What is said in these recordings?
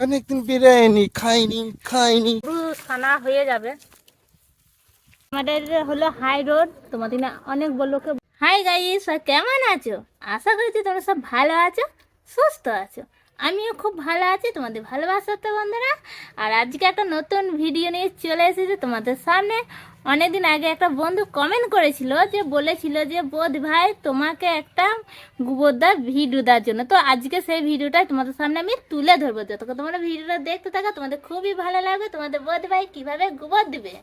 অনেকদিন বিরিয়ানি খাইনি খাইনি। ছানা হয়ে যাবে। আমাদের হলো হাই রোড, তোমাদের অনেক লোকে হাই গাইস কেমন আছো? আশা করছি তোমরা সব ভালো আছো, সুস্থ আছো। আমিও খুব ভালো আছি, তোমাদের ভালোবাসা তো বন্ধুরা। আর আজকে একটা নতুন ভিডিও নিয়ে চলে এসেছি তোমাদের সামনে। অনেকদিন আগে একটা বন্ধু কমেন্ট করেছিল যে বলেছিল যে, বোধ ভাই, তোমাকে একটা গোবরদার ভিডিও দেওয়ার জন্য। তো আজকে সেই ভিডিওটা তোমাদের সামনে আমি তুলে ধরবো। যতক্ষণ তোমরা ভিডিওটা দেখতে থাকো, তোমাদের খুবই ভালো লাগবে। তোমাদের বোধ ভাই কীভাবে গোবর দিবে?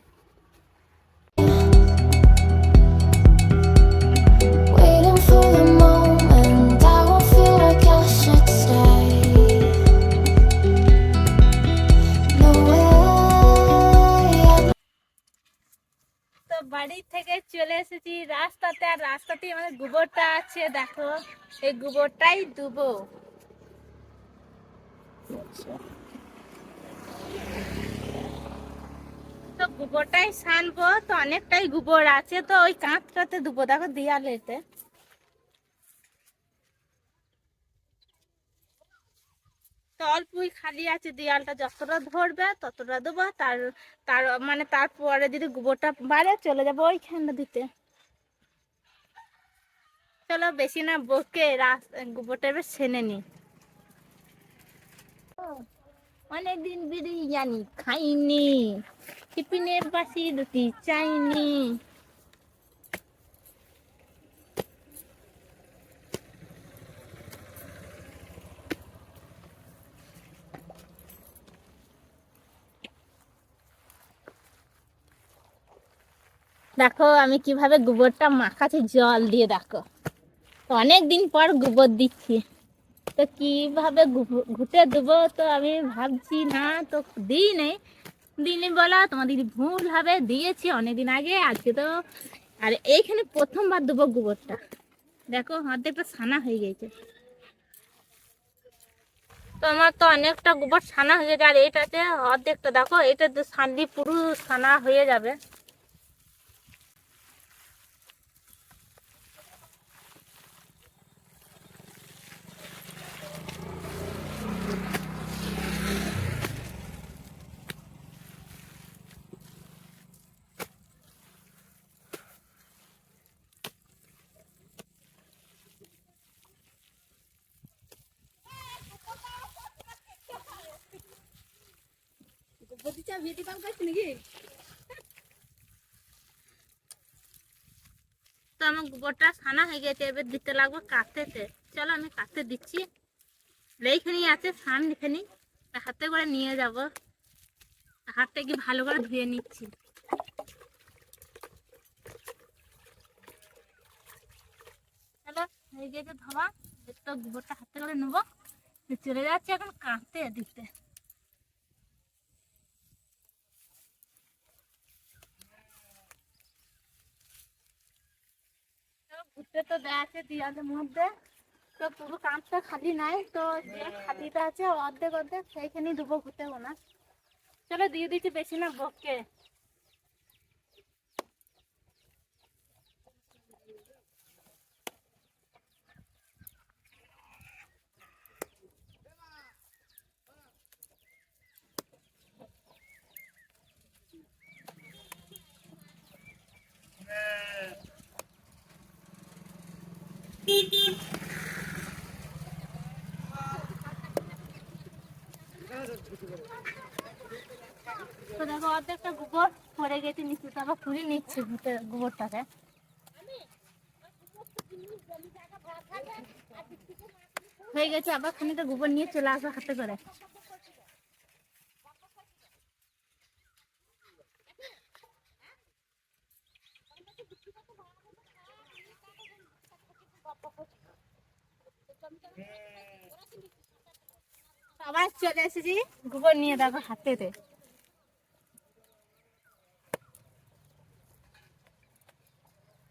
এসেছি রাস্তাতে, আর রাস্তাতে আমাদের গোবরটা আছে, দেখো। এই গোবরটাই দুবো। তো গোবরটাই সানবো, তো অনেকটাই গোবর আছে, তো ওই কাঁচটাতে দুবো, দেখো দিয়ালেতে। তো খালি আছে দেয়ালটা, যতটা ধরবে ততটা দেবো তার তার মানে তারপরে যদি গোবরটা বাড়ে, চলে যাব ওইখানটা দিতে। চলো বেশি না বকে গোবরটা এবার ছেনে নি। অনেকদিন বিরিয়ানি খাইনি, টিফিনের বাসি রুটি চাইনি। দেখো আমি কীভাবে গোবরটা মাখাচ্ছি, জল দিয়ে দেখো। অনেক দিন পর গোবর দিচ্ছি। তো কীভাবে ঘুটে দেবো তো আমি ভাবছি না, তো দিই নেই। দিইনি বলা তোমার দিদি ভুল হবে, দিয়েছি অনেকদিন আগে, আজকে তো আর এইখানে প্রথমবার দেবো গোবরটা। দেখো, অর্ধেকটা ছানা হয়ে গেছে। তো আমার তো অনেকটা গোবর ছানা হয়ে গেছে, আর এইটাতে অর্ধেকটা দেখো এটা তো সান্দি পুরো ছানা হয়ে যাবে। তো আমার গোবরটা ছানা হয়ে গেছে, এবার দিতে লাগবে কাতেতে চলো, আমি কাতে দিচ্ছি। এইখানেই আছে সান এখানে হাতে করে নিয়ে যাব। হাতটা কি ভালো করে ধুয়ে নিচ্ছি। চলো, হয়ে গেছে ধোয়া। তো গোবরটা হাতে করে নেব। চলে যাচ্ছে এখন কাঁতে দিতে। দেওয়ালের মধ্যে, তো পুরো খালি নাই, তো যে আছে অর্ধেক অর্ধেক ঘুরতে না। দিয়ে দিচ্ছি বেশি না, বককে। তো দেখো, অর্ধেকটা গোবর পড়ে গেছে, নিচে তো আবার খুলে নিচ্ছে গোবরটাকে। হয়ে গেছে, আবার খানিকটা গোবর নিয়ে চলে আসো হাতে করে। আবার চলে এসেছি। গোবর নিয়ে দেখো হাতেতে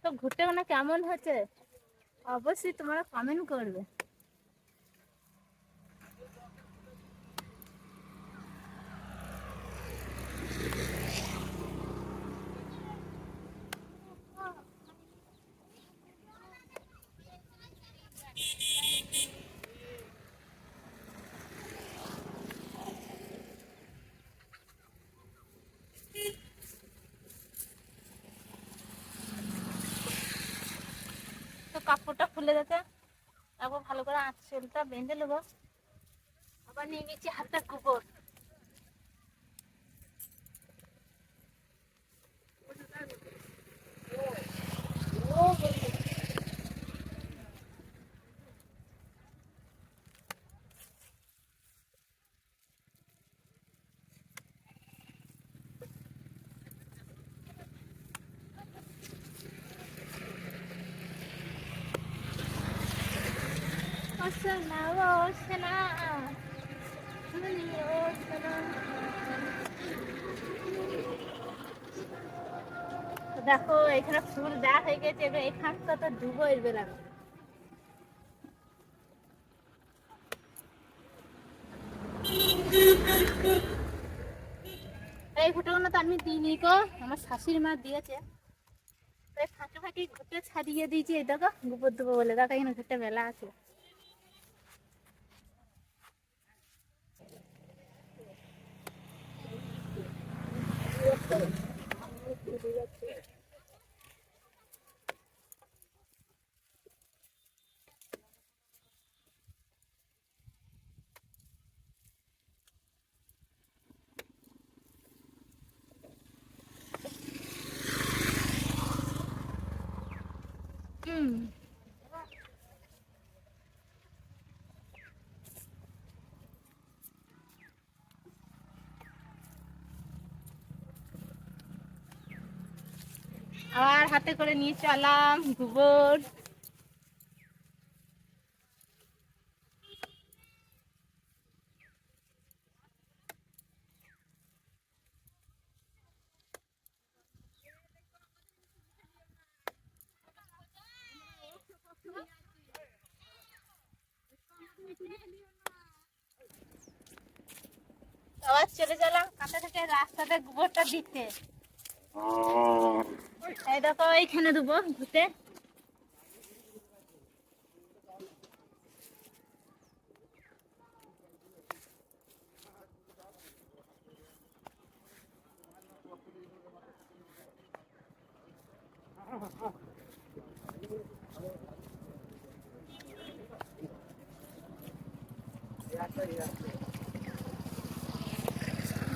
তো ঘুরতে মানে কেমন হচ্ছে? অবশ্যই তোমরা কমেন্ট করবে। কাপড়টা খুলে দিতে। তারপর ভালো করে আঁচলটা বেঁধে নেব। আবার নিয়ে নিচ্ছি হাতে গোবর। দেখো, এখানে ফুল হয়ে গেছে, এবার তো ডুবো এই ফটোগুলো তো আমি দিইনি গো, আমার শাশুড়ি মা দিয়েছে। ফাঁকে ফাঁকে ঘুরতে ছাড়িয়ে দিয়েছি, এই দেখো, গোবর দেবো বলে। দেখো, এখানে ঘুরতে মেলা আছে। হুম আবার হাতে করে নিয়ে চলাম গোবর। আবার চলে গেলাম কাঁথা থেকে রাস্তাতে গোবরটা দিতে। এই দেখো এইখানে দেবো ঘুরতে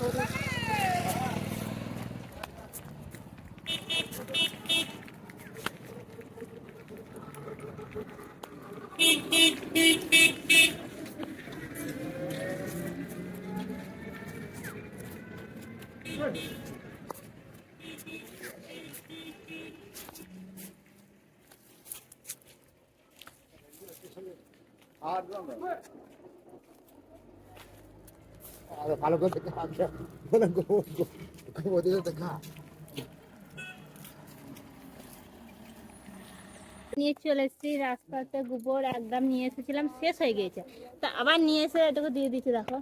আরে নিয়ে চলে এসেছি রাস্তাতে গোবর একদম নিয়ে এসেছিলাম, শেষ হয়ে গিয়েছে। তা আবার নিয়ে এসে এটাকে দিয়ে দিচ্ছি, দেখো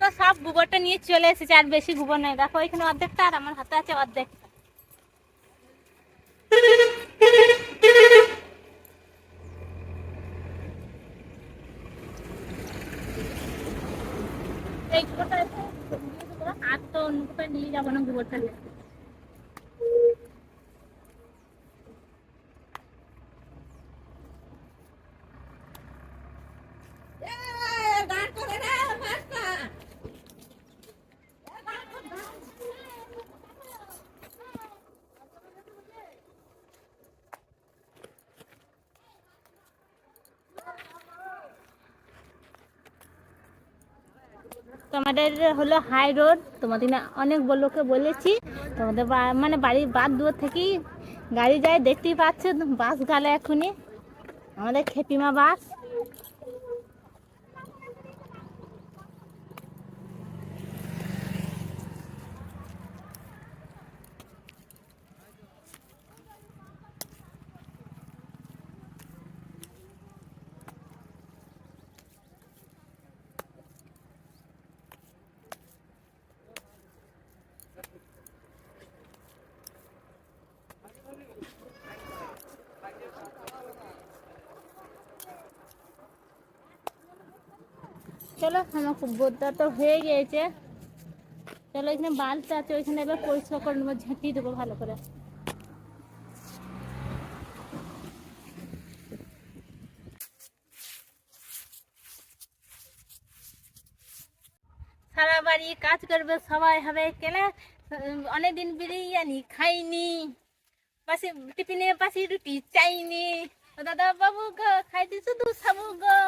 তো সব গোবরটা নিয়ে চলে এসেছে, আর বেশি গোবর নেই দেখো, এখানে অর্ধেকটা আর আমার হাতে আছে দেবো। আর তো অন্য কোথায় নিয়ে যাব না গোবরটা নিয়ে তো আমাদের হলো হাই রোড তোমাদের অনেক লোকে বলেছি। তোমাদের মানে বাড়ির বাদ দূর থেকেই গাড়ি যায়, দেখতেই পাচ্ছ বাস গেলে এখনই। আমাদের খেপিমা বাস চলো, আমার খুব বোধটা তো হয়ে গিয়েছে। চলো, এখানে বালটা আছে, ওইখানে এবার পরিষ্কার করে নেব, ঝাঁটিয়ে দেবো ভালো করে। সারা বাড়ি কাজ করবে, সবাই হবে কেন অনেকদিন বিরিয়ানি খাইনি, পাশে টিফিনে পাশে রুটি চাইনি। দাদা বাবু গো, খাইতে শুধু সাবু গো।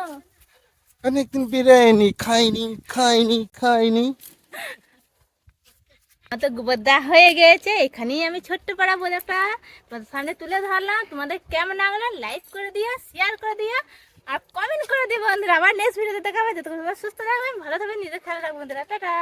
অনেকদিন বিরিয়ানি খাইনি খাইনি খাইনি। তো গোবরদা হয়ে গেছে এখানেই আমি ছোট্ট পাড়া একটা তোমাদের সামনে তুলে ধরলাম। তোমাদের কেমন লাগল লাইক করে দিও শেয়ার করে দিও, আর কমেন্ট করে দিও বন্ধুরা। আবার নেক্সট ভিডিওতে দেখাবে যতক্ষণ সুস্থ থাকবেন, ভালো থাকবেন, নিজের খেয়াল রাখবেন বন্ধুরা। টাটা।